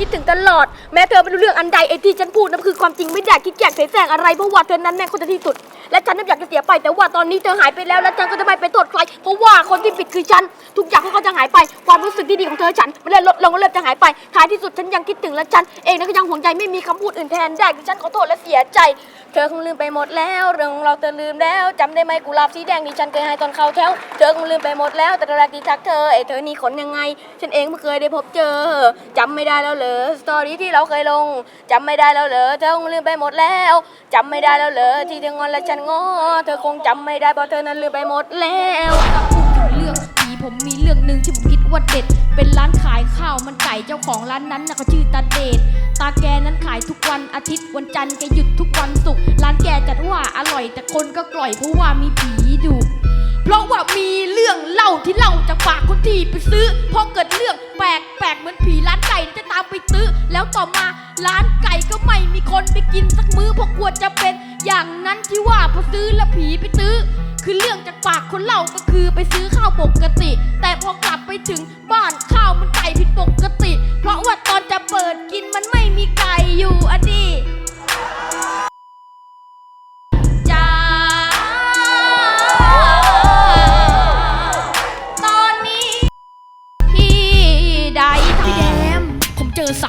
คิดถึงตลอด แม้เธอไม่รู้เรื่องอันใดไอ้ที่ฉันพูดนั่นคือความจริงไม่ได้คิดแยกเสแสร้งอะไรเพราะว่าเธอนั้นแม่คนที่สุด และฉันน่ะอยากจะเสียไป แต่ว่าตอนนี้เธอหายไปแล้วและฉันก็จะไม่ไปโทษใคร เพราะว่าคนที่ผิดคือฉัน ทุกอย่างก็จะหายไป ความรู้สึกที่ดีของเธอฉันมันเลยลดลงและเริ่มจะหายไปท้ายที่สุดฉันยังคิดถึงและฉันเองนะก็ยังห่วงใยไม่มีคำพูดอื่นแทนได้คือฉันขอโทษและเสียใจ เธอคงลืมไปหมดแล้ว เรื่องของเราเธอลืมแล้วจำได้ไหมกุหลาบสีแดงที่ฉันเคยให้ตอนเข้าแถวเธอคงลืมไปหมดแล้วแต่กระที่ทักเธอไอ้เธอนี่ขนยังไง ฉันเองไม่เคยได้พบเจอจำไม่ได้แล้วเหรอสตอรี่ที่เราเคยลงจำไม่ได้แล้วเหรอเธอคงลืมไปหมดแล้วจำไม่ได้แล้วเหรอที่เธองอนและฉันงอเธอคงจำไม่ได้เพราะเธอนั้นลืมไปหมดแล้ว พูดถึงเรื่องผีผมมีเรื่องหนึ่งที่ผมคิด ว่าเด็ด เป็นร้านขายข้าวมันไก่เจ้าของร้านนั้นนะเขาชื่อตาเดชตาแกนั้นขายทุกวันอาทิตย์วันจันทร์แกหยุดทุกวันศุกร์ร้านแกจัดว่าอร่อยแต่คนก็กล่อยเพราะว่ามีผีดุเพราะว่ามีเรื่องเล่าที่เล่าจากปากคนที่ไปซื้อพอเกิดเรื่องแปลกแปลกเหมือนผีร้านไก่จะตามไปซื้อ แล้วต่อมาร้านไก่ก็ไม่มีคนไปกินสักมื้อเพราะกลัวจะเป็นอย่างนั้นที่ว่าพอซื้อแล้วผีไปซื้อ คือเรื่องจากปากคนเล่าก็คือไปซื้อข้าวปก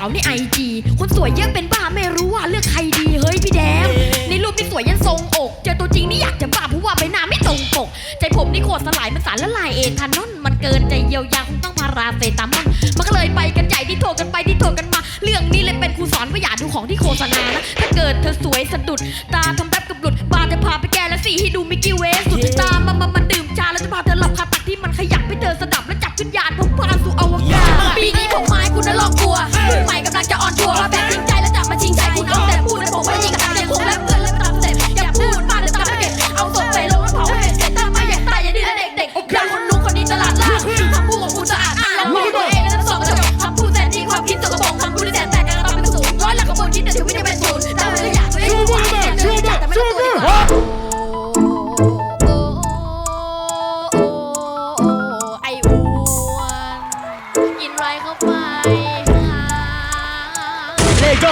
าวในไอจีคนสวยเยอะเป็นบ้าไม่รู้ว่าเลือกใครดีเฮ้ยพี่แดมในรูปนี่สวยยันทรงอกเจอตัวจริงนี่อยากจะบ้าเพราะว่าใบหน้าไม่ตรงปก ใจผมนี่โคตรสลายมันสารละลายเองทานนนมันเกินใจเยียวยาคงต้องพาราเซตามอนมันก็เลยไปกันใหญ่ที่โทรกันไปที่โทรกันมา เรื่องนี้เลยเป็นครูสอนว่าอย่าดูของที่โฆษณานะถ้าเกิดเธอสวยสะดุดตาทำแบบกับหลุดบาจะพาไปแก้และสีให้ดูมิกกี้เว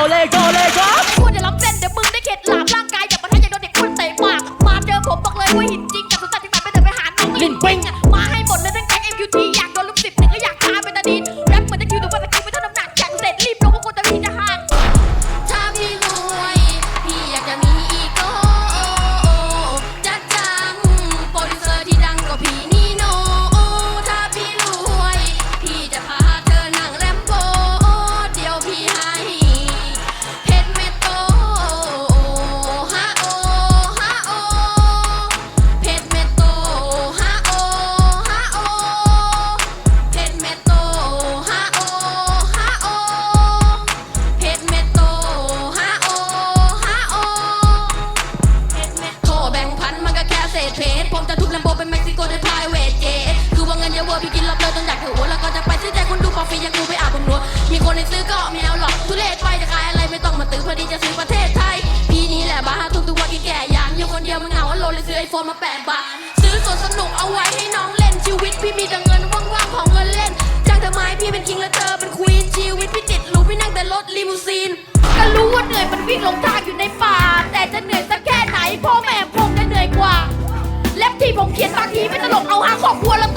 เลโก วิ่งหลงทางอยู่ในป่า แต่จะเหนื่อยสักแค่ไหนพ่อแม่คงจะเหนื่อยกว่า และที่ผมเขียนบางทีไม่ตลกเอาหาครอบครัวแล้ว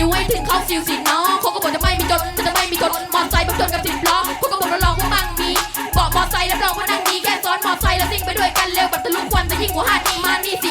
ชิวให้ถึงเข้าฟิวสิน้องเขาก็บอกจะไม่มีจนจะจะไม่มีจนมอไซค์บังจนกับสิบล้อเขาก็บอกรับรองว่ามั่งมีบอกมอไซค์รับรองว่านั่งมีแค่ซ้อนมอไซค์แล้วซิ่งไปด้วยกันเร็วแบบทะลุควันจะยิ่งกว่าห้าจีมานี่สิ